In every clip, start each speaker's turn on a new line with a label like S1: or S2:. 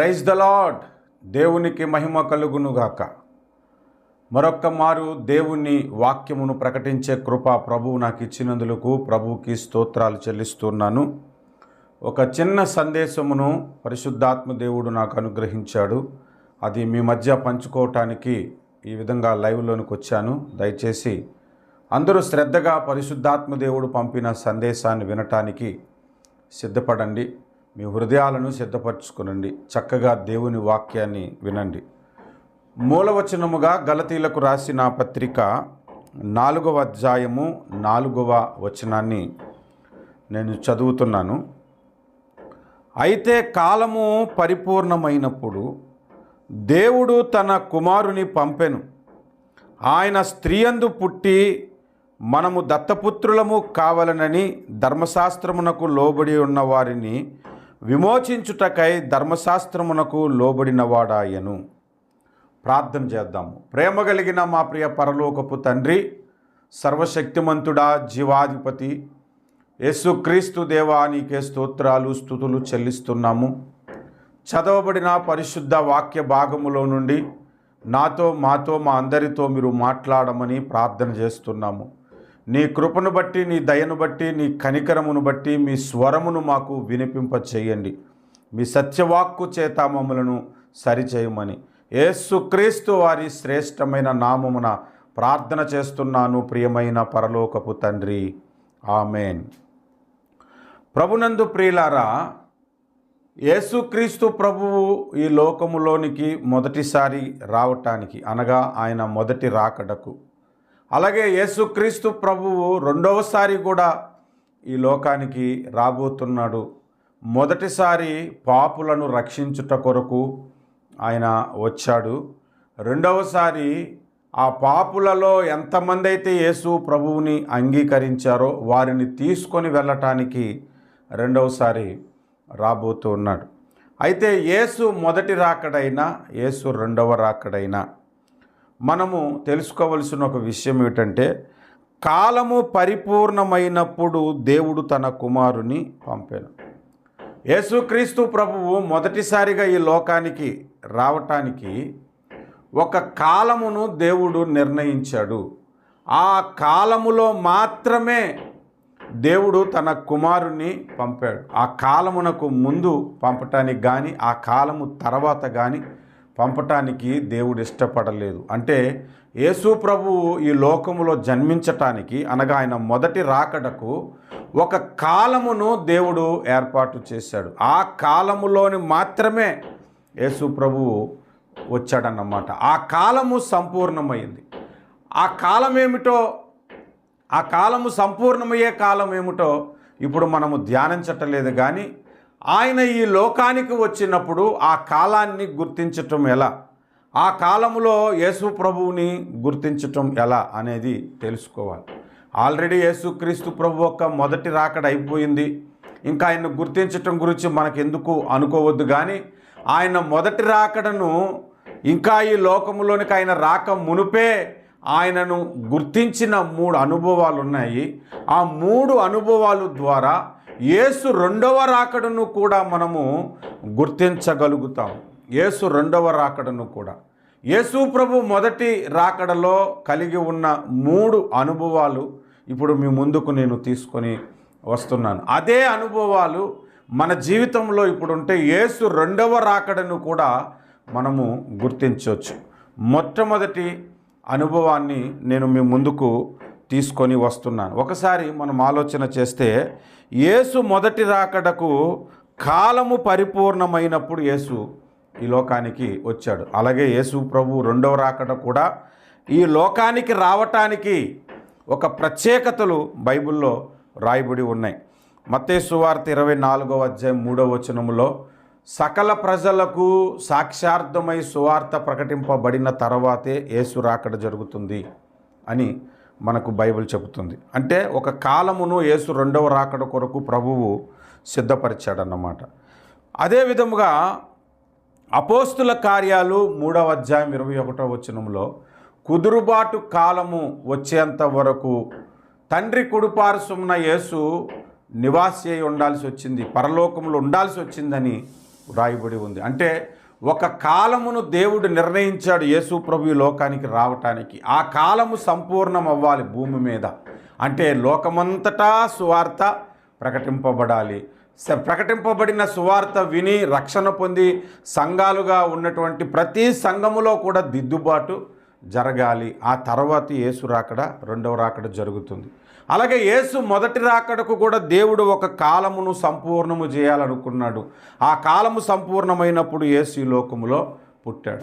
S1: Praise the lord దేవునికి మహిమ కలుగునుగాక. మరొక్క మారు దేవుని వాక్యమును ప్రకటించే కృప ప్రభువు నాకు ఇచ్చినందులకు ప్రభువుకి స్తోత్రాలు చెల్లిస్తున్నాను. ఒక చిన్న సందేశమును పరిశుద్ధాత్మ దేవుడు నాకు అనుగ్రహించాడు. అది మీ మధ్య పంచుకోవటానికి ఈ విధంగా లైవ్లోనికి వచ్చాను. దయచేసి అందరూ శ్రద్ధగా పరిశుద్ధాత్మ దేవుడు పంపిన సందేశాన్ని వినటానికి సిద్ధపడండి. మీ హృదయాలను సిద్ధపరచుకునండి. చక్కగా దేవుని వాక్యాన్ని వినండి. మూలవచనముగా గలతీలకు రాసిన పత్రిక నాలుగవ అధ్యాయము నాలుగవ వచనాన్ని నేను చదువుతున్నాను. అయితే కాలము పరిపూర్ణమైనప్పుడు దేవుడు తన కుమారుని పంపెను. ఆయన స్త్రీయందు పుట్టి మనము దత్తపుత్రులము కావలనని ధర్మశాస్త్రమునకు లోబడి ఉన్న వారిని విమోచించుటకై ధర్మశాస్త్రమునకు లోబడినవాడాయను. ప్రార్థన చేద్దాము. ప్రేమ కలిగిన మా ప్రియ పరలోకపు తండ్రి సర్వశక్తిమంతుడా జీవాధిపతి యేసుక్రీస్తు దేవా నీకే స్తోత్రాలు స్థుతులు చెల్లిస్తున్నాము. చదవబడిన పరిశుద్ధ వాక్య భాగములో నుండి నాతో మాతో మా అందరితో మీరు మాట్లాడమని ప్రార్థన చేస్తున్నాము. నీ కృపను బట్టి నీ దయను బట్టి నీ కనికరమును బట్టి మీ స్వరమును మాకు వినిపింప చేయండి మీ సత్యవాక్కు చేత మమ్మలను సరిచేయమని. ఏసుక్రీస్తు వారి శ్రేష్టమైన నామమున ప్రార్థన చేస్తున్నాను ప్రియమైన పరలోకపు తండ్రి. ఆమెన్. ప్రభునందు ప్రియులారా యేసుక్రీస్తు ప్రభువు ఈ లోకములోనికి మొదటిసారి రావటానికి అనగా ఆయన మొదటి రాకడకు. అలాగే యేసుక్రీస్తు ప్రభువు రెండవసారి కూడా ఈ లోకానికి రాబోతున్నాడు. మొదటిసారి పాపులను రక్షించుట కొరకు ఆయన వచ్చాడు. రెండవసారి ఆ పాపులలో ఎంతమంది అయితే యేసు ప్రభువుని అంగీకరించారో వారిని తీసుకొని వెళ్ళటానికి రెండవసారి రాబోతూ ఉన్నాడు. అయితే యేసు మొదటి రాకడైనా యేసు రెండవ రాకడైనా మనము తెలుసుకోవలసిన ఒక విషయం ఏమిటంటే కాలము పరిపూర్ణమైనప్పుడు దేవుడు తన కుమారుని పంపాను యేసుక్రీస్తు ప్రభువు మొదటిసారిగా ఈ లోకానికి రావటానికి ఒక కాలమును దేవుడు నిర్ణయించాడు. ఆ కాలములో మాత్రమే దేవుడు తన కుమారుని పంపాడు. ఆ కాలమునకు ముందు పంపటానికి కానీ ఆ కాలము తర్వాత కానీ పంపటానికి దేవుడు ఇష్టపడలేదు. అంటే యేసు ప్రభువు ఈ లోకములో జన్మించటానికి అనగా ఆయన మొదటి రాకడకు ఒక కాలమును దేవుడు ఏర్పాటు చేశాడు. ఆ కాలములోని మాత్రమే యేసు ప్రభువు వచ్చాడన్నమాట. ఆ కాలము సంపూర్ణమైంది. ఆ కాలం ఏమిటో ఆ కాలము సంపూర్ణమయ్యే కాలం ఏమిటో ఇప్పుడు మనము ధ్యానించటలేదు కానీ ఆయన ఈ లోకానికి వచ్చినప్పుడు ఆ కాలాన్ని గుర్తించటం ఎలా? ఆ కాలంలో యేసు ప్రభువుని గుర్తించటం ఎలా అనేది తెలుసుకోవాలి. ఆల్రెడీ యేసుక్రీస్తు ప్రభు యొక్క మొదటి రాకడ అయిపోయింది. ఇంకా ఆయన గుర్తించటం గురించి మనకెందుకు అనుకోవద్దు కానీ ఆయన మొదటి రాకడను ఇంకా ఈ లోకంలోనికి ఆయన రాక మునుపే ఆయనను గుర్తించిన మూడు అనుభవాలు ఉన్నాయి ఆ మూడు అనుభవాలు ద్వారా యేసు రెండవ రాకడను కూడా మనము గుర్తించగలుగుతాం. యేసు రెండవ రాకడను కూడా. యేసు ప్రభు మొదటి రాకడలో కలిగి ఉన్న మూడు అనుభవాలు ఇప్పుడు మీ ముందుకు నేను తీసుకొని వస్తున్నాను. అదే అనుభవాలు మన జీవితంలో ఇప్పుడు ఉంటే యేసు రెండవ రాకడను కూడా మనము గుర్తించవచ్చు మొట్టమొదటి అనుభవాన్ని నేను మీ ముందుకు తీసుకొని వస్తున్నాను. ఒకసారి మనం ఆలోచన చేస్తే యేసు మొదటి రాకడకు కాలము పరిపూర్ణమైనప్పుడు యేసు ఈ లోకానికి వచ్చాడు. అలాగే యేసు ప్రభు రెండవ రాకడ కూడా ఈ లోకానికి రావటానికి ఒక ప్రత్యేకతలు బైబిల్లో రాయబడి ఉన్నాయి. మత్తేసు వార్త ఇరవై నాలుగవ అధ్యాయం మూడవ వచనములో సకల ప్రజలకు సాక్షార్థమై సువార్త ప్రకటింపబడిన తర్వాతే యేసు రాకడ జరుగుతుంది అని మనకు బైబిల్ చెబుతుంది. అంటే ఒక కాలమును యేసు రెండవ రాకడ కొరకు ప్రభువు సిద్ధపరిచాడన్నమాట. అదే విధముగా అపోస్తుల కార్యాలు మూడవ అధ్యాయం ఇరవై ఒకటో వచనంలో కుదురుబాటు కాలము వచ్చేంత వరకు తండ్రి కుడుపారుసున్న యేసు నివాసి అయి ఉండాల్సి వచ్చింది పరలోకంలో ఉండాల్సి వచ్చిందని రాయబడి ఉంది. అంటే ఒక కాలమును దేవుడు నిర్ణయించాడు యేసు ప్రభు లోకానికి రావటానికి. ఆ కాలము సంపూర్ణం అవ్వాలి భూమి మీద. అంటే లోకమంతటా సువార్త ప్రకటింపబడాలి. స- ప్రకటింపబడిన సువార్త విని రక్షణ పొంది సంఘాలుగా ఉన్నటువంటి ప్రతి సంఘములో కూడా దిద్దుబాటు జరగాలి. ఆ తర్వాత యేసు రాకడ రెండవ రాకడ జరుగుతుంది. అలాగే యేసు మొదటి రాకడకు కూడా దేవుడు ఒక కాలమును సంపూర్ణము చేయాలనుకున్నాడు. ఆ కాలము సంపూర్ణమైనప్పుడు యేసు ఈ లోకములో పుట్టాడు.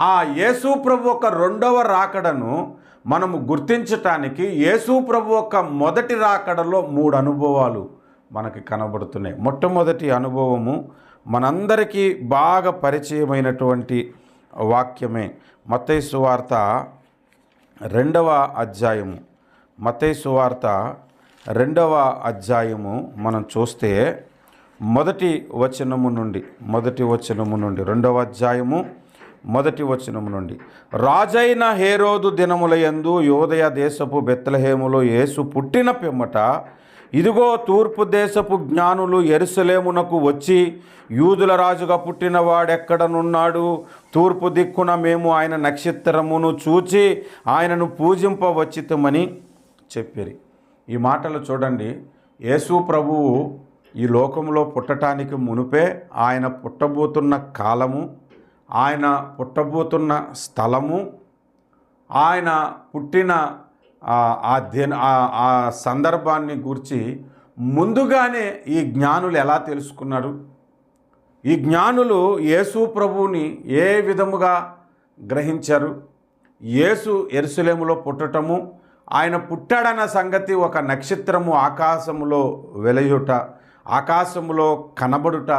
S1: ఆ యేసు ప్రభు ఒక రెండవ రాకడను మనము గుర్తించటానికి యేసు ప్రభు ఒక మొదటి రాకడలో మూడు అనుభవాలు మనకి కనబడుతున్నాయి. మొట్టమొదటి అనుభవము మనందరికీ బాగా పరిచయమైనటువంటి వాక్యమే. మతైసు వార్త రెండవ అధ్యాయము. మత్తయి సువార్త రెండవ అధ్యాయము మనం చూస్తే మొదటి వచనము నుండి మొదటి వచనము నుండి రెండవ అధ్యాయము మొదటి వచనము నుండి. రాజైన హేరోదు దినములయందు యోదయ దేశపు బెత్తలహేములో యేసు పుట్టిన పిమ్మట ఇదిగో తూర్పు దేశపు జ్ఞానులు ఎరుసలేమునకు వచ్చి యూదుల రాజుగా పుట్టిన వాడెక్కడనున్నాడు? తూర్పు దిక్కున మేము ఆయన నక్షత్రమును చూచి ఆయనను పూజింపవచ్చితమని చెప్పిరి. ఈ మాటలు చూడండి. యేసు ప్రభువు ఈ లోకంలో పుట్టటానికి మునుపే ఆయన పుట్టబోతున్న కాలము ఆయన పుట్టబోతున్న స్థలము ఆయన పుట్టిన ఆ ఆ- ఆ సందర్భాన్ని గురించి ముందుగానే ఈ జ్ఞానులు ఎలా తెలుసుకున్నారు? ఈ జ్ఞానులు యేసు ప్రభువుని ఏ విధముగా గ్రహించారు? యేసు ఎరుసలేములో పుట్టటము ఆయన పుట్టాడన్న సంగతి ఒక నక్షత్రము ఆకాశములో వెలయుట ఆకాశములో కనబడుట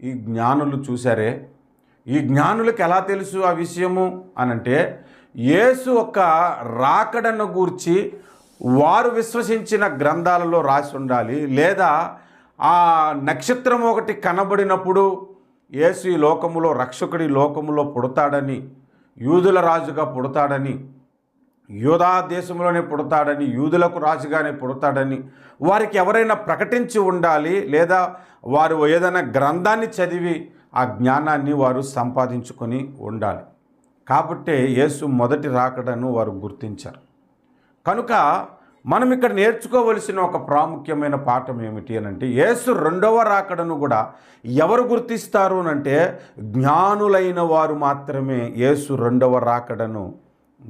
S1: ఈ జ్ఞానులు చూశారే. ఈ జ్ఞానులకు ఎలా తెలుసు ఆ విషయము అనంటే యేసు ఒక రాకడను గూర్చి వారు విశ్వసించిన గ్రంథాలలో రాసి ఉండాలి లేదా ఆ నక్షత్రం ఒకటి కనబడినప్పుడు యేసు ఈ లోకములో రక్షకుడి లోకములో పుడతాడని యూదుల రాజుగా పుడతాడని యూదా దేశంలోనే పుడతాడని యూదులకు రాజుగానే పుడతాడని వారికి ఎవరైనా ప్రకటించి ఉండాలి లేదా వారు ఏదైనా గ్రంథాన్ని చదివి ఆ జ్ఞానాన్ని వారు సంపాదించుకొని ఉండాలి. కాబట్టే యేసు మొదటి రాకడను వారు గుర్తించారు. కనుక మనం ఇక్కడ నేర్చుకోవలసిన ఒక ప్రాముఖ్యమైన పాఠం ఏమిటి అని అంటే యేసు రెండవ రాకడను కూడా ఎవరు గుర్తిస్తారు అని అంటే జ్ఞానులైన వారు మాత్రమే యేసు రెండవ రాకడను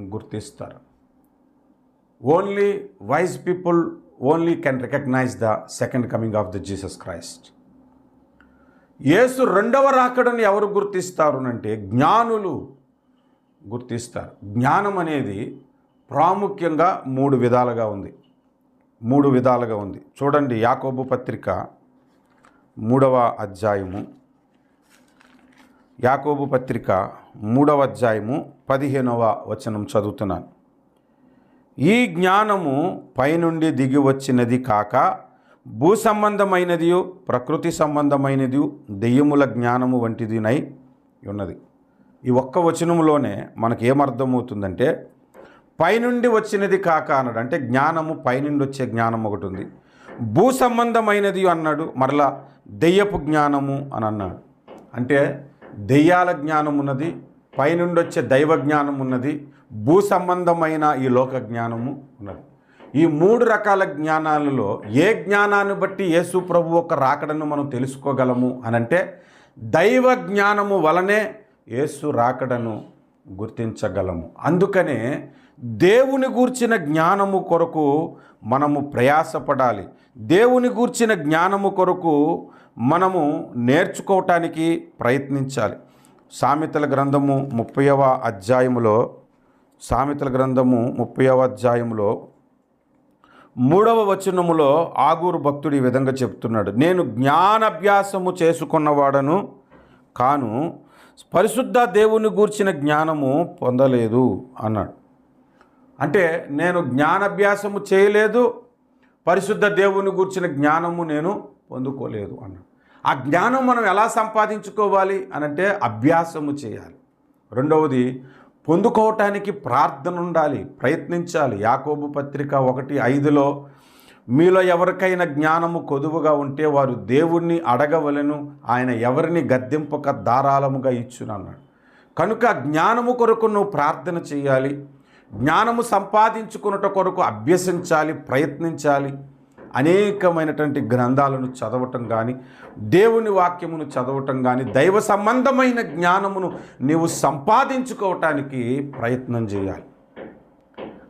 S1: గుర్తిస్తారు. Only wise people only can recognize the second coming of the Jesus Christ యేసు రెండవ రాకడని ఎవరు గుర్తిస్తారు అంటే జ్ఞానులు గుర్తిస్తారు. జ్ఞానం అనేది ప్రాముఖ్యంగా మూడు విధాలుగా ఉంది. మూడు విధాలుగా ఉంది. చూడండి యాకోబు పత్రిక మూడవ అధ్యాయము. యాకోబు పత్రిక మూడవ అధ్యాయము పదిహేనవ వచనం చదువుతున్నాను. ఈ జ్ఞానము పైనుండి దిగి వచ్చినది కాక భూ సంబంధమైనది ప్రకృతి సంబంధమైనది దెయ్యముల జ్ఞానము వంటిదినై ఉన్నది. ఈ ఒక్క వచనములోనే మనకి ఏమర్థమవుతుందంటే పైనుండి వచ్చినది కాక అన్నాడు. అంటే జ్ఞానము పైనుండి వచ్చే జ్ఞానం ఒకటి ఉంది. భూ సంబంధమైనది అన్నాడు మరలా దెయ్యపు జ్ఞానము అని అన్నాడు. అంటే దెయ్యాల జ్ఞానం ఉన్నది పైనుండి వచ్చే దైవ జ్ఞానం ఉన్నది భూ సంబంధమైన ఈ లోక జ్ఞానము ఉన్నది. ఈ మూడు రకాల జ్ఞానాలలో ఏ జ్ఞానాన్ని బట్టి యేసు ప్రభు ఒక రాకడను మనం తెలుసుకోగలము అనంటే దైవ జ్ఞానము వలనే యేసు రాకడను గుర్తించగలము. అందుకనే దేవుని గూర్చిన జ్ఞానము కొరకు మనము ప్రయాసపడాలి. దేవుని గూర్చిన జ్ఞానము కొరకు మనము నేర్చుకోవటానికి ప్రయత్నించాలి. సామెతల గ్రంథము ముప్పైవ అధ్యాయములో సామెతల గ్రంథము ముప్పైవ అధ్యాయములో మూడవ వచనములో ఆగూరు భక్తుడు ఈ విధంగా చెప్తున్నాడు నేను జ్ఞానాభ్యాసము చేసుకున్నవాడను కాను పరిశుద్ధ దేవుని గూర్చిన జ్ఞానము పొందలేదు అన్నాడు. అంటే నేను జ్ఞానాభ్యాసము చేయలేదు పరిశుద్ధ దేవుని గూర్చిన జ్ఞానము నేను పొందుకోలేదు అన్నాడు. ఆ జ్ఞానం మనం ఎలా సంపాదించుకోవాలి అనంటే అభ్యాసము చేయాలి. రెండవది పొందుకోవటానికి ప్రార్థన ఉండాలి ప్రయత్నించాలి. యాకోబు పత్రిక ఒకటి ఐదులో మీలో ఎవరికైనా జ్ఞానము కొదువుగా ఉంటే వారు దేవుణ్ణి అడగవలను ఆయన ఎవరిని గద్దెంపక ధారాళముగా ఇచ్చునన్నాడు కనుక జ్ఞానము కొరకు నువ్వు ప్రార్థన చేయాలి. జ్ఞానము సంపాదించుకున్నట కొరకు అభ్యసించాలి ప్రయత్నించాలి. అనేకమైనటువంటి గ్రంథాలను చదవటం కానీ దేవుని వాక్యమును చదవటం కానీ దైవ సంబంధమైన జ్ఞానమును నీవు సంపాదించుకోవటానికి ప్రయత్నం చేయాలి.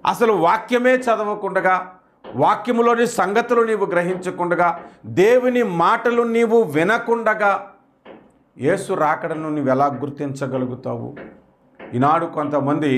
S1: అసలు వాక్యమే చదవకుండగా వాక్యములోని సంగతులు నీవు గ్రహించకుండగా దేవుని మాటలు నీవు వినకుండగా యేసు రాకడను నీవు ఎలా గుర్తించగలుగుతావు? ఈనాడు కొంతమంది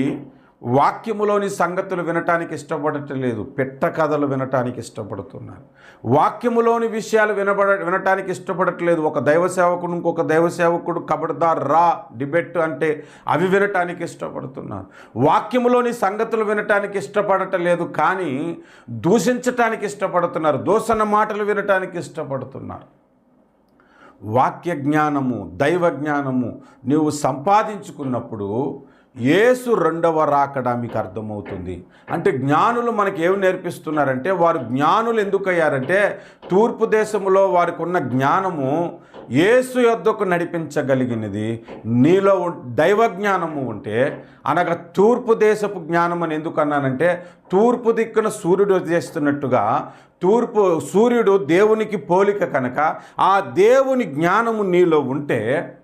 S1: వాక్యములోని సంగతులు వినటానికి ఇష్టపడటం లేదు పెట్ట కథలు వినటానికి ఇష్టపడుతున్నారు. వాక్యములోని విషయాలు వినబడ వినటానికి ఇష్టపడట్లేదు. ఒక దైవ సేవకుడు ఇంకొక దైవ సేవకుడు కబడ్దార్ రా డిబెట్ అంటే అవి వినటానికి ఇష్టపడుతున్నారు. వాక్యములోని సంగతులు వినటానికి ఇష్టపడటలేదు కానీ దూషించటానికి ఇష్టపడుతున్నారు. దూషణ మాటలు వినటానికి ఇష్టపడుతున్నారు. వాక్య జ్ఞానము దైవ జ్ఞానము నీవు సంపాదించుకున్నప్పుడు యేసు రెండవ రాకడ మీకు అర్థమవుతుంది. అంటే జ్ఞానులు మనకి ఏమి నేర్పిస్తున్నారంటే వారు జ్ఞానులు ఎందుకు అయ్యారంటే తూర్పు దేశంలో వారికి ఉన్న జ్ఞానము యేసు యొద్దకు నడిపించగలిగినది. నీలో ఉం- దైవ జ్ఞానము ఉంటే అనగా తూర్పు దేశపు జ్ఞానం అని ఎందుకు అన్నానంటే తూర్పు దిక్కున సూర్యుడు చేస్తున్నట్టుగా తూర్పు సూర్యుడు దేవునికి పోలిక కనుక ఆ దేవుని జ్ఞానము నీలో ఉంటే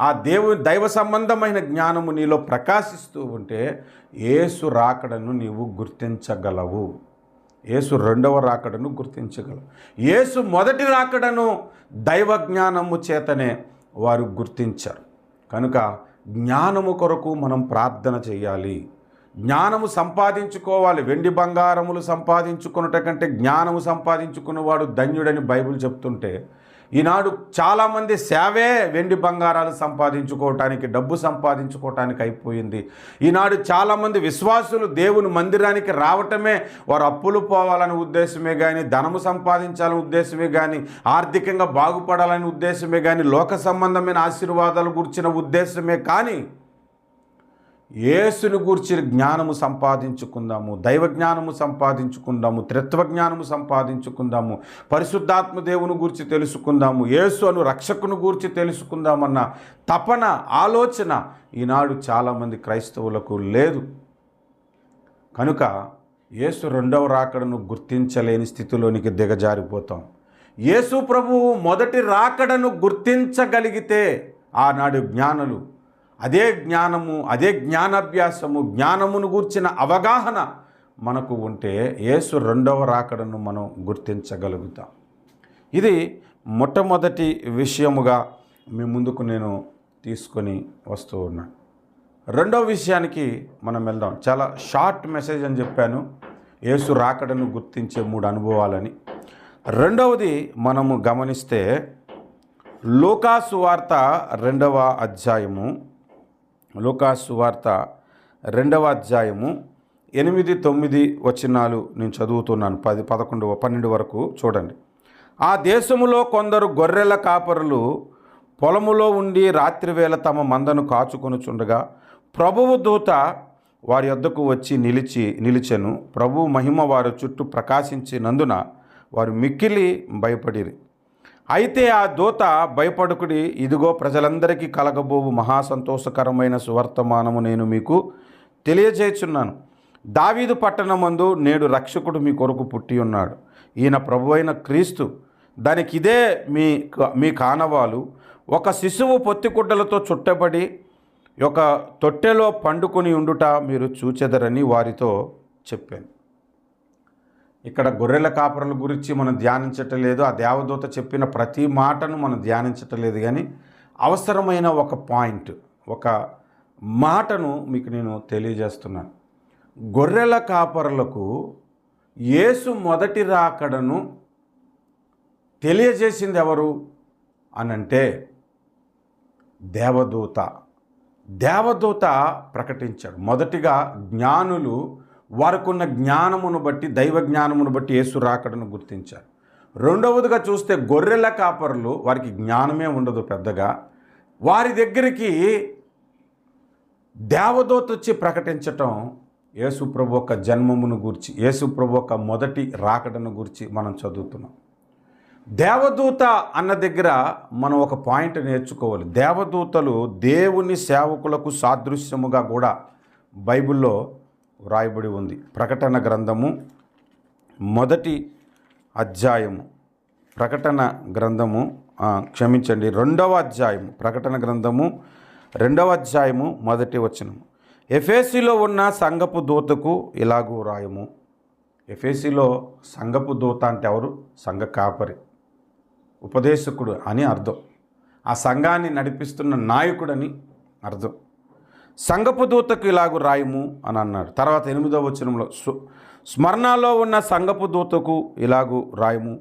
S1: ఆ దేవు దైవ సంబంధమైన జ్ఞానము నీలో ప్రకాశిస్తూ ఉంటే ఏసు రాకడను నీవు గుర్తించగలవు. యేసు రెండవ రాకడను గుర్తించగలవు. యేసు మొదటి రాకడను దైవ జ్ఞానము చేతనే వారు గుర్తించారు. కనుక జ్ఞానము కొరకు మనం ప్రార్థన చేయాలి. జ్ఞానము సంపాదించుకోవాలి. వెండి బంగారములు సంపాదించుకున్నట కంటే జ్ఞానము సంపాదించుకున్నవాడు ధన్యుడని బైబిల్ చెప్తుంటే ఈనాడు చాలామంది సేవే వెండి బంగారాలు సంపాదించుకోవటానికి డబ్బు సంపాదించుకోవటానికి అయిపోయింది. ఈనాడు చాలామంది విశ్వాసులు దేవుని మందిరానికి రావటమే వారు అప్పులు పోవాలనే ఉద్దేశమే కానీ ధనము సంపాదించాలనే ఉద్దేశమే కానీ ఆర్థికంగా బాగుపడాలనే ఉద్దేశమే కానీ లోక సంబంధమైన ఆశీర్వాదాలు గురించిన ఉద్దేశమే కానీ ఏసుని గూర్చిన జ్ఞానము సంపాదించుకుందాము దైవ జ్ఞానము సంపాదించుకుందాము త్రిత్వ జ్ఞానము సంపాదించుకుందాము పరిశుద్ధాత్మ దేవుని గూర్చి తెలుసుకుందాము యేసు అను రక్షకుని గూర్చి తెలుసుకుందామన్న తపన ఆలోచన ఈనాడు చాలామంది క్రైస్తవులకు లేదు. కనుక యేసు రెండవ రాకడను గుర్తించలేని స్థితిలోనికి దిగజారిపోతాం. యేసు ప్రభువు మొదటి రాకడను గుర్తించగలిగితే ఆనాడు జ్ఞానులు అదే జ్ఞానము అదే జ్ఞానాభ్యాసము జ్ఞానమును గూర్చిన అవగాహన మనకు ఉంటే యేసు రెండవ రాకడను మనం గుర్తించగలుగుతాం. ఇది మొట్టమొదటి విషయముగా మీ ముందుకు నేను తీసుకొని వస్తూ ఉన్నాను రెండవ విషయానికి మనం వెళ్దాం. చాలా షార్ట్ మెసేజ్ అని చెప్పాను. యేసు రాకడను గుర్తించే మూడు అనుభవాలని. రెండవది మనము గమనిస్తే లోకాసు వార్త రెండవ అధ్యాయము లూకాసు వార్త రెండవ అధ్యాయము ఎనిమిది తొమ్మిది వచనాలు నేను చదువుతున్నాను. పది పదకొండు పన్నెండు వరకు చూడండి. ఆ దేశములో కొందరు గొర్రెల కాపరులు పొలములో ఉండి రాత్రివేళ తమ మందను కాచుకొనుచుండగా ప్రభువు దూత వారి యొద్దకు వచ్చి నిలిచి నిలిచెను. ప్రభు మహిమ వారి చుట్టూ ప్రకాశించినందున వారు మిక్కిలి భయపడిరి. అయితే ఆ దూత భయపడుకుడి ఇదిగో ప్రజలందరికీ కలగబోవు మహా సంతోషకరమైన సువర్తమానము నేను మీకు తెలియజేయుచున్నాను. దావీదు పట్టణమందు నేడు రక్షకుడు మీ కొరకు పుట్టి ఉన్నాడు. ఈయన ప్రభు అయిన క్రీస్తు. దానికి ఇదే మీ మీ కానవాలు. ఒక శిశువు పొత్తిగుడ్డలతో చుట్టబడి ఒక తొట్టెలో పండుకొని ఉండుట మీరు చూచెదరని వారితో చెప్పాను. ఇక్కడ గొర్రెల కాపరుల గురించి మనం ధ్యానించటలేదు. ఆ దేవదూత చెప్పిన ప్రతి మాటను మనం ధ్యానించటలేదు కానీ అవసరమైన ఒక పాయింట్ ఒక మాటను మీకు నేను తెలియజేస్తున్నాను. గొర్రెల కాపరులకు యేసు మొదటి రాకడను తెలియజేసింది ఎవరు అనంటే దేవదూత. దేవదూత ప్రకటించాడు. మొదటిగా జ్ఞానులు వారికున్న జ్ఞానమును బట్టి దైవ జ్ఞానమును బట్టి యేసు రాకడను గుర్తించారు. రెండవదిగా చూస్తే గొర్రెల కాపరులు వారికి జ్ఞానమే ఉండదు పెద్దగా. వారి దగ్గరికి దేవదూత వచ్చి ప్రకటించటం యేసు ప్రభు యొక్క జన్మమును గూర్చి యేసు ప్రభు యొక్క మొదటి రాకడను గూర్చి మనం చదువుతున్నాం. దేవదూత అన్న దగ్గర మనం ఒక పాయింట్ నేర్చుకోవాలి. దేవదూతలు దేవుని సేవకులకు సాదృశ్యముగా కూడా బైబిల్లో వ్రాయబడి ఉంది. ప్రకటన గ్రంథము మొదటి అధ్యాయము. ప్రకటన గ్రంథము క్షమించండి రెండవ అధ్యాయము. ప్రకటన గ్రంథము రెండవ అధ్యాయము మొదటి వచనము. ఎఫేసిలో ఉన్న సంగపు దూతకు ఇలాగూ రాయము ఎఫేసిలో సంగపు దూత అంటే ఎవరు? సంఘ కాపరి. ఉపదేశకుడు అని అర్థం. ఆ సంఘాన్ని నడిపిస్తున్న నాయకుడని అర్థం. సంగపు దూతకు ఇలాగు రాయము అని అన్నాడు. తర్వాత ఎనిమిదవ వచనంలో స్మరణలో ఉన్న సంగపు దూతకు ఇలాగు రాయము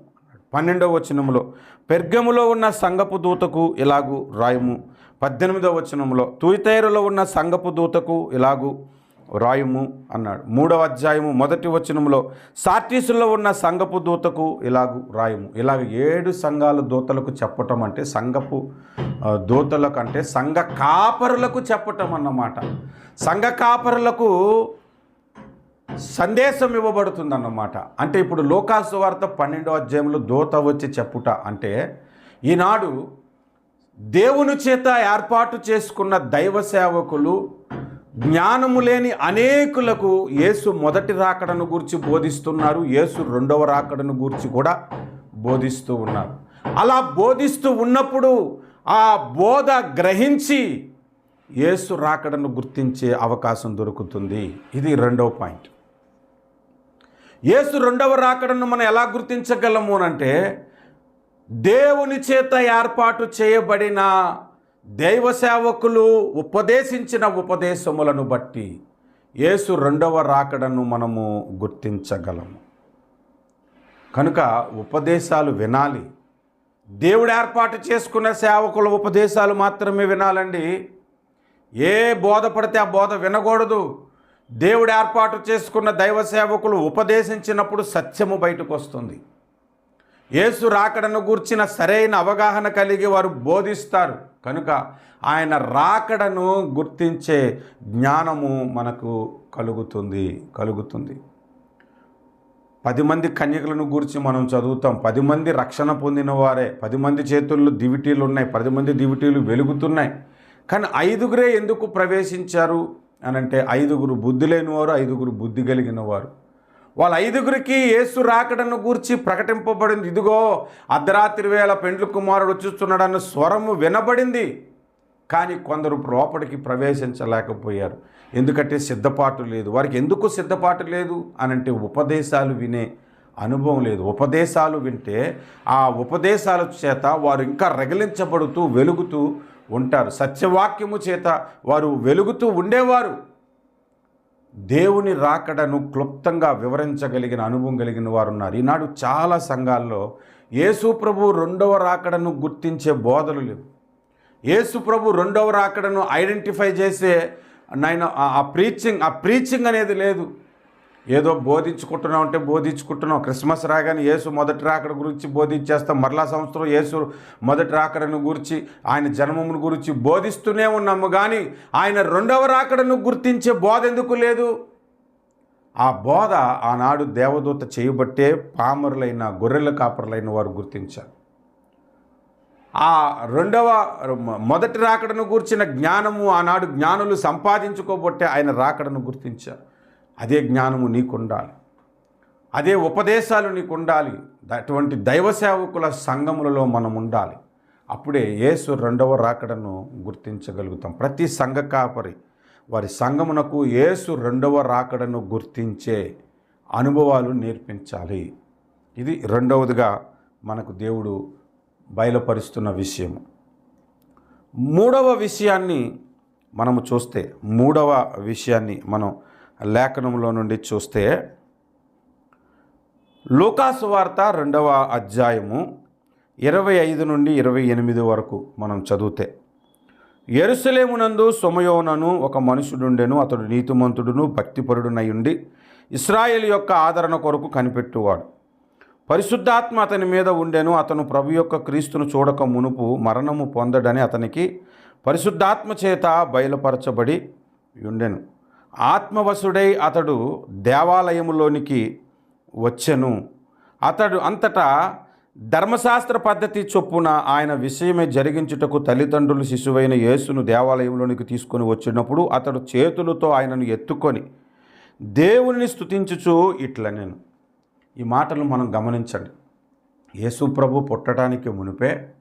S1: పన్నెండవ వచనంలో పెర్గములో ఉన్న సంగపు దూతకు ఇలాగు రాయము. పద్దెనిమిదవ వచనంలో తుయితైరులో ఉన్న సంగపు దూతకు ఇలాగు రాయుము అన్నాడు. మూడవ అధ్యాయము మొదటి వచనంలో సార్టీసులో ఉన్న సంగపు దూతకు ఇలాగు రాయము. ఇలాగ ఏడు సంఘాల దూతలకు చెప్పటం అంటే సంఘపు దూతలకు అంటే సంఘ కాపరులకు చెప్పటం అన్నమాట. సంఘ కాపరులకు సందేశం ఇవ్వబడుతుంది అన్నమాట అంటే ఇప్పుడు లోకాసు వార్త పన్నెండో అధ్యాయంలో దూత వచ్చి చెప్పుట అంటే ఈనాడు దేవుని చేత ఏర్పాటు చేసుకున్న దైవ సేవకులు జ్ఞానము లేని అనేకులకు యేసు మొదటి రాకడను గురించి బోధిస్తున్నారు. యేసు రెండవ రాకడను గురించి కూడా బోధిస్తూ ఉన్నారు. అలా బోధిస్తూ ఉన్నప్పుడు ఆ బోధ గ్రహించి యేసు రాకడను గుర్తించే అవకాశం దొరుకుతుంది. ఇది రెండవ పాయింట్. యేసు రెండవ రాకడను మనం ఎలా గుర్తించగలము అంటే దేవుని చేత ఏర్పాటు చేయబడిన దైవ సేవకులు ఉపదేశించిన ఉపదేశములను బట్టి యేసు రెండవ రాకడను మనము గుర్తించగలము. కనుక ఉపదేశాలు వినాలి. దేవుడు ఏర్పాటు చేసుకున్న సేవకుల ఉపదేశాలు మాత్రమే వినాలండి. ఏ బోధ పడితే ఆ బోధ వినకూడదు. దేవుడు ఏర్పాటు చేసుకున్న దైవ సేవకులు ఉపదేశించినప్పుడు సత్యము బయటకు వస్తుంది యేసు రాకడను గూర్చిన సరైన అవగాహన కలిగి వారు బోధిస్తారు. కనుక ఆయన రాకడను గుర్తించే జ్ఞానము మనకు కలుగుతుంది కలుగుతుంది. పది మంది కన్యకలను గురించి మనం చదువుతాం. పది మంది రక్షణ పొందిన వారే. పది మంది చేతుల్లో దివిటీలు ఉన్నాయి. పది మంది దివిటీలు వెలుగుతున్నాయి. కానీ ఐదుగురే ఎందుకు ప్రవేశించారు? అని అంటే ఐదుగురు బుద్ధి లేనివారు ఐదుగురు బుద్ధి కలిగిన వారు. వాళ్ళ ఐదుగురికి యేసు రాకడను గూర్చి ప్రకటింపబడింది. ఇదిగో అర్ధరాత్రి వేళ పెండ్లు కుమారుడు వచ్చుస్తున్నాడన్న స్వరము వినబడింది. కానీ కొందరు లోపలికి ప్రవేశించలేకపోయారు. ఎందుకంటే సిద్ధపాటు లేదు. వారికి ఎందుకు సిద్ధపాటు లేదు? అనంటే ఉపదేశాలు వినే అనుభవం లేదు. ఉపదేశాలు వింటే ఆ ఉపదేశాల చేత వారు ఇంకా రగిలించబడుతూ వెలుగుతూ ఉంటారు. సత్యవాక్యము చేత వారు వెలుగుతూ ఉండేవారు. దేవుని రాకడను క్లుప్తంగా వివరించగలిగిన అనుభవం కలిగిన వారు ఉన్నారు ఈనాడు చాలా సంఘాల్లో యేసు ప్రభు రెండవ రాకడను గుర్తించే బోధలు లేవు. యేసు ప్రభు రెండవ రాకడను ఐడెంటిఫై చేసే నేను ఆ ప్రీచింగ్ ఆ ప్రీచింగ్ అనేది లేదు. ఏదో బోధించుకుంటున్నాం అంటే బోధించుకుంటున్నాం క్రిస్మస్ రాగానే యేసు మొదటి రాకడ గురించి బోధించేస్తాం. మరలా సంవత్సరం యేసు మొదటి రాకడను గురించి ఆయన జన్మమును గురించి బోధిస్తూనే ఉన్నాము. కానీ ఆయన రెండవ రాకడను గుర్తించే బోధ ఎందుకు లేదు? ఆ బోధ ఆనాడు దేవదూత చేయబట్టే పామరులైన గొర్రెల కాపరులైన వారు గుర్తించారు. ఆ రెండవ మొదటి రాకడను గూర్చిన జ్ఞానము ఆనాడు జ్ఞానులు సంపాదించుకోబట్టే ఆయన రాకడను గుర్తించారు. అదే జ్ఞానము నీకుండాలి. అదే ఉపదేశాలు నీకు ఉండాలి అటువంటి దైవ సేవకుల సంఘములలో మనం ఉండాలి అప్పుడే యేసు రెండవ రాకడను గుర్తించగలుగుతాం. ప్రతి సంఘ కాపరి వారి సంఘమునకు యేసు రెండవ రాకడను గుర్తించే అనుభవాలు నేర్పించాలి. ఇది రెండవదిగా మనకు దేవుడు బయలుపరుస్తున్న విషయం. మూడవ విషయాన్ని మనము చూస్తే మూడవ విషయాన్ని మనం లేఖనంలో నుండి చూస్తే లూకాసు వార్త రెండవ అధ్యాయము ఇరవై ఐదు నుండి ఇరవై ఎనిమిది వరకు మనం చదివితే ఎరుసలేమునందు సొమయోనను ఒక మనుషుడుండెను అతడు నీతిమంతుడును భక్తిపరుడునై ఉండి ఇస్రాయేల్ యొక్క ఆదరణ కొరకు కనిపెట్టువాడు. పరిశుద్ధాత్మ అతని మీద ఉండెను అతను ప్రభు యొక్క క్రీస్తును చూడక మునుపు మరణము పొందడని అతనికి పరిశుద్ధాత్మ చేత బయలుపరచబడి ఉండెను. ఆత్మవశుడై అతడు దేవాలయములోనికి వచ్చెను. అతడు అంతటా ధర్మశాస్త్ర పద్ధతి చొప్పున ఆయన విషయమే జరిగించుటకు తల్లిదండ్రులు శిశువైన యేసును దేవాలయంలోనికి తీసుకొని వచ్చినప్పుడు అతడు చేతులతో ఆయనను ఎత్తుకొని దేవుని స్థుతించుచు ఇట్లా నేను ఈ మాటలు మనం గమనించండి. యేసు ప్రభు పుట్టడానికి మునిపే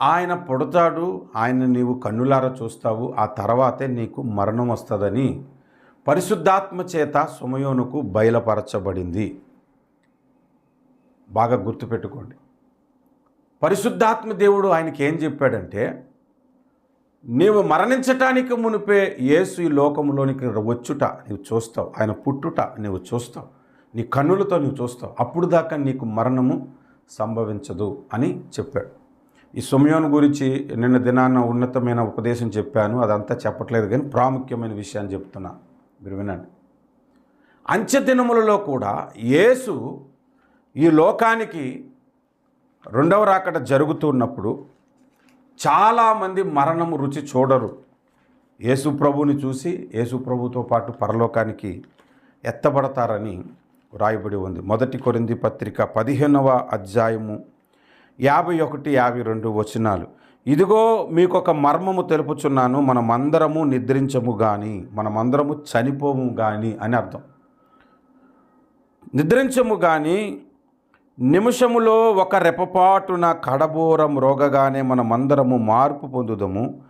S1: ఆయన పుడతాడు ఆయన నీవు కన్నులారా చూస్తావు ఆ తర్వాతే నీకు మరణం వస్తుందని పరిశుద్ధాత్మ చేత సుమయోనుకు బయలుపరచబడింది. బాగా గుర్తుపెట్టుకోండి. పరిశుద్ధాత్మ దేవుడు ఆయనకి ఏం చెప్పాడంటే నీవు మరణించటానికి మునిపే యేసు ఈ లోకంలోనికి వచ్చుట నీవు చూస్తావు. ఆయన పుట్టుట నీవు చూస్తావు. నీ కన్నులతో నీవు చూస్తావు. అప్పుడు దాకా నీకు మరణము సంభవించదు అని చెప్పాడు. ఈ సుమయోను గురించి నిన్న దినాన్న ఉన్నతమైన ఉపదేశం చెప్పాను. అదంతా చెప్పట్లేదు కానీ ప్రాముఖ్యమైన విషయాన్ని చెప్తున్నాను మీరు వినండి. అంత్య కూడా యేసు ఈ లోకానికి రెండవ రాకట జరుగుతున్నప్పుడు చాలామంది మరణము రుచి చూడరు. యేసు ప్రభుని చూసి యేసు ప్రభుతో పాటు పరలోకానికి ఎత్తబడతారని వ్రాయబడి ఉంది. మొదటి కొరింది పత్రిక పదిహేనవ అధ్యాయము యాభై ఒకటి యాభై రెండు వచనాలు. ఇదిగో మీకు ఒక మర్మము తెలుపుచున్నాను మనమందరము నిద్రించము కానీ మనమందరము చనిపోము కానీ అని అర్థం. నిద్రించము కానీ నిమిషములో ఒక రెపపాటున కడబోరం రోగగానే మనమందరము మార్పు పొందుదము.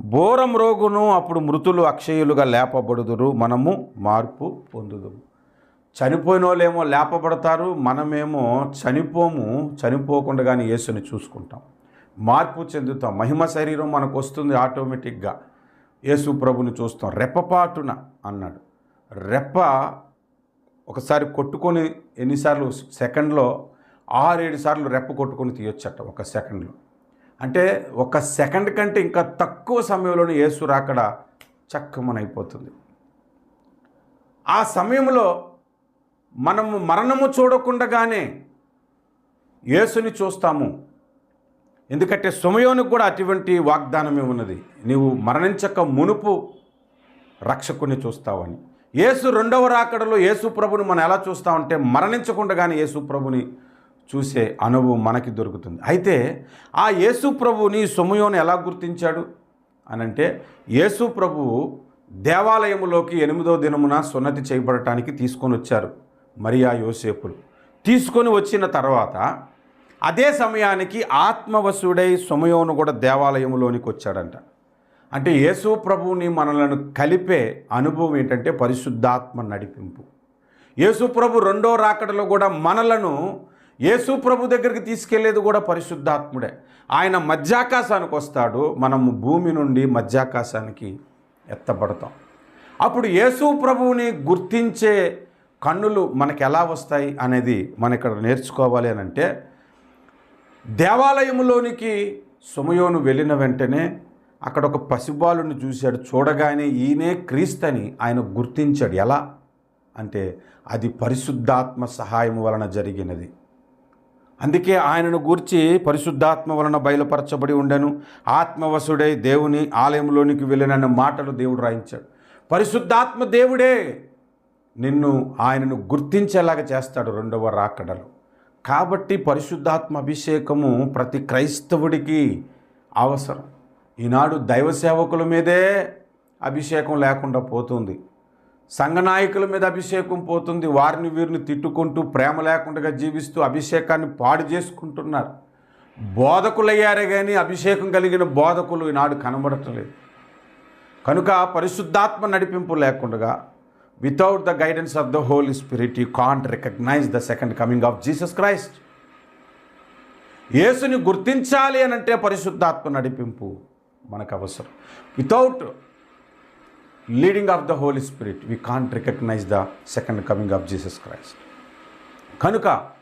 S1: బోరం రోగును అప్పుడు మృతులు అక్షయులుగా లేపబడుదురు మనము మార్పు పొందుదము. చనిపోయిన వాళ్ళేమో లేపబడతారు మనమేమో చనిపోము చనిపోకుండా కానీ యేసుని చూసుకుంటాం. మార్పు చెందుతాం. మహిమ శరీరం మనకు వస్తుంది ఆటోమేటిక్గా. యేసు ప్రభుని చూస్తాం. రెప్పపాటున అన్నాడు. రెప్ప ఒకసారి కొట్టుకొని ఎన్నిసార్లు? సెకండ్లో ఆరేడు సార్లు రెప్ప కొట్టుకొని తీయొచ్చట ఒక సెకండ్లో. అంటే ఒక సెకండ్ కంటే ఇంకా తక్కువ సమయంలోనే యేసు రాకడ చక్కమనైపోతుంది. ఆ సమయంలో మనము మరణము చూడకుండగానే యేసుని చూస్తాము. ఎందుకంటే సుమయోనికి కూడా అటువంటి వాగ్దానమే ఉన్నది. నీవు మరణించక మునుపు రక్షకుని చూస్తావని. యేసు రెండవ రాకడలో యేసు ప్రభుని మనం ఎలా చూస్తామంటే మరణించకుండగానే యేసు ప్రభుని చూసే అనుభవం మనకి దొరుకుతుంది. అయితే ఆ యేసు ప్రభుని సుమయోను ఎలా గుర్తించాడు? అనంటే యేసు ప్రభువు దేవాలయములోకి ఎనిమిదో దినమున సున్నతి చేయబడటానికి తీసుకొని వచ్చారు. మరియా యోసేపులు. తీసుకొని వచ్చిన తర్వాత అదే సమయానికి ఆత్మవశుడై సుమయోను కూడా దేవాలయంలోనికి వచ్చాడంట. అంటే యేసు ప్రభువుని మనలను కలిపే అనుభవం ఏంటంటే పరిశుద్ధాత్మ నడిపింపు. యేసు ప్రభు రెండో రాకడలో కూడా మనలను యేసు ప్రభు దగ్గరికి తీసుకెళ్ళేది కూడా పరిశుద్ధాత్ముడే. ఆయన మధ్యాకాశానికి వస్తాడు మనము భూమి నుండి మధ్యాకాశానికి ఎత్తబడతాం. అప్పుడు యేసు ప్రభువుని గుర్తించే కన్నులు మనకు ఎలా వస్తాయి అనేది మన ఇక్కడ నేర్చుకోవాలి అని అంటే దేవాలయంలోనికి సుమయోను వెళ్ళిన వెంటనే అక్కడ ఒక పసిబాలుని చూశాడు. చూడగానే ఈయనే క్రీస్తని ఆయన గుర్తించాడు. ఎలా? అంటే అది పరిశుద్ధాత్మ సహాయం వలన జరిగినది. అందుకే ఆయనను గూర్చి పరిశుద్ధాత్మ వలన బయలుపరచబడి ఉండెను. ఆత్మవశుడై దేవుని ఆలయంలోనికి వెళ్ళినన్న మాటలు దేవుడు రాయించాడు. పరిశుద్ధాత్మ దేవుడే నిన్ను ఆయనను గుర్తించేలాగా చేస్తాడు రెండవ రాకడలు. కాబట్టి పరిశుద్ధాత్మ అభిషేకము ప్రతి క్రైస్తవుడికి అవసరం. ఈనాడు దైవ సేవకుల మీదే అభిషేకం లేకుండా పోతుంది. సంఘనాయకుల మీద అభిషేకం పోతుంది. వారిని వీరిని తిట్టుకుంటూ ప్రేమ లేకుండా జీవిస్తూ అభిషేకాన్ని పాడు చేసుకుంటున్నారు. బోధకులయ్యారే కానీ అభిషేకం కలిగిన బోధకులు ఈనాడు కనబడటలేదు. కనుక పరిశుద్ధాత్మ నడిపింపు లేకుండా without the guidance of the holy spirit you can't recognize the second coming of Jesus Christ యేసుని గుర్తించాలి అని అంటే పరిశుద్ధాత్మ నడిపింపు మనకు అవసరం. Without leading of the holy spirit we can't recognize the second coming of Jesus Christ కనుక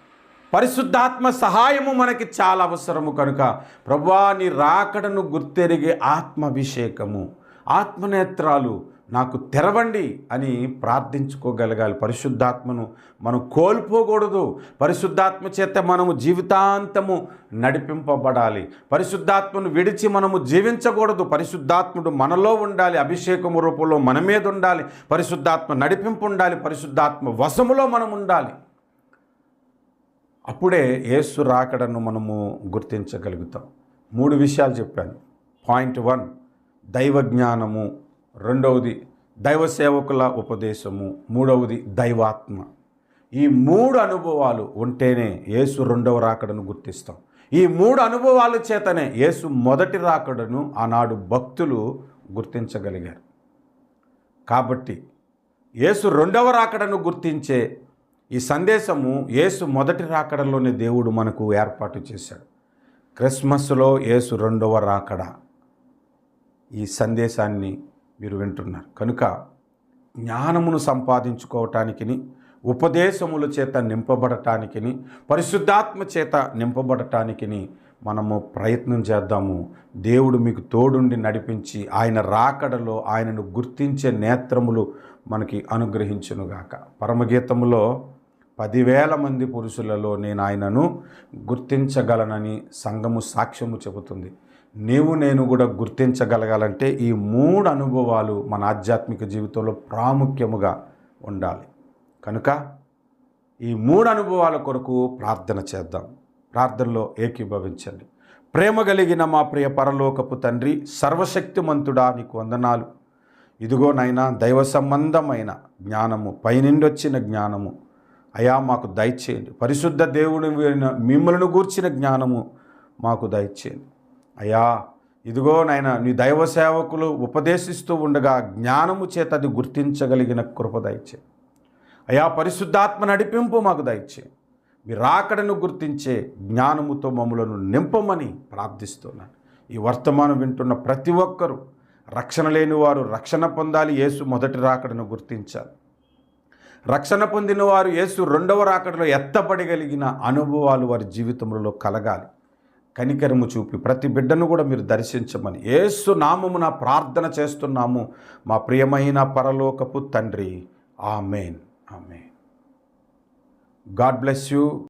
S1: పరిశుద్ధాత్మ సహాయము మనకి చాలా అవసరము. కనుక ప్రభా నీ రాకడను గుర్తెరిగే ఆత్మాభిషేకము ఆత్మనేత్రాలు నాకు తెరవండి అని ప్రార్థించుకోగలగాలి. పరిశుద్ధాత్మను మనం కోల్పోకూడదు. పరిశుద్ధాత్మ చేత మనము జీవితాంతము నడిపింపబడాలి. పరిశుద్ధాత్మను విడిచి మనము జీవించకూడదు. పరిశుద్ధాత్ముడు మనలో ఉండాలి. అభిషేకము రూపంలో మన మీద ఉండాలి. పరిశుద్ధాత్మ నడిపింపు ఉండాలి. పరిశుద్ధాత్మ వశములో మనం ఉండాలి. అప్పుడే యేసు రాకడను మనము గుర్తించగలుగుతాం. మూడు విషయాలు చెప్పాను. పాయింట్ వన్ దైవ జ్ఞానము రెండవది దైవ సేవకుల ఉపదేశము. మూడవది దైవాత్మ. ఈ మూడు అనుభవాలు ఉంటేనే యేసు రెండవ రాకడను గుర్తిస్తాం. ఈ మూడు అనుభవాల చేతనే యేసు మొదటి రాకడను ఆనాడు భక్తులు గుర్తించగలిగారు. కాబట్టి యేసు రెండవ రాకడను గుర్తించే ఈ సందేశము యేసు మొదటి రాకడలోనే దేవుడు మనకు ఏర్పాటు చేశాడు. క్రిస్మస్లో యేసు రెండవ రాకడ ఈ సందేశాన్ని మీరు వింటున్నారు. కనుక జ్ఞానమును సంపాదించుకోవటానికిని ఉపదేశముల చేత నింపబడటానికిని పరిశుద్ధాత్మ చేత నింపబడటానికిని మనము ప్రయత్నం చేద్దాము. దేవుడు మీకు తోడుండి నడిపించి ఆయన రాకడలో ఆయనను గుర్తించే నేత్రములు మనకి అనుగ్రహించునుగాక. పరమగీతములో పదివేల మంది పురుషులలో నేను ఆయనను గుర్తించగలనని సంఘము సాక్ష్యము చెబుతుంది. నీవు నేను కూడా గుర్తించగలగాలంటే ఈ మూడు అనుభవాలు మన ఆధ్యాత్మిక జీవితంలో ప్రాముఖ్యముగా ఉండాలి. కనుక ఈ మూడు అనుభవాల కొరకు ప్రార్థన చేద్దాం. ప్రార్థనలో ఏకీభవించండి. ప్రేమ కలిగిన మా ప్రియ పరలోకపు తండ్రి సర్వశక్తిమంతుడా నీకు వందనాలు. ఇదిగో నైనా దైవ సంబంధమైన జ్ఞానము పైనుండి వచ్చిన జ్ఞానము. అయా మాకు దయచేయండి. పరిశుద్ధ దేవుని మిమ్మల్ని గూర్చిన జ్ఞానము మాకు దయచేయండి. అయ్యా ఇదిగో నాయన నీ దైవ సేవకులు ఉపదేశిస్తూ ఉండగా జ్ఞానము చేత అది గుర్తించగలిగిన కృప దయచే. అయా పరిశుద్ధాత్మ నడిపింపు మాకు దయచే. మీ రాకడను గుర్తించే జ్ఞానముతో మమ్మలను నింపమని ప్రార్థిస్తున్నాను ఈ వర్తమానం వింటున్న ప్రతి ఒక్కరూ రక్షణ లేని వారు రక్షణ పొందాలి యేసు మొదటి రాకడను గుర్తించాలి. రక్షణ పొందిన వారు యేసు రెండవ రాకడలో ఎత్తబడగలిగిన అనుభవాలు వారి జీవితంలో కలగాలి. కనికరము చూపి ప్రతి బిడ్డను కూడా మీరు దర్శించమని. యేసు నామమున ప్రార్థన చేస్తున్నాము. మా ప్రియమైన పరలోకపు తండ్రి. Amen. Amen. God bless you.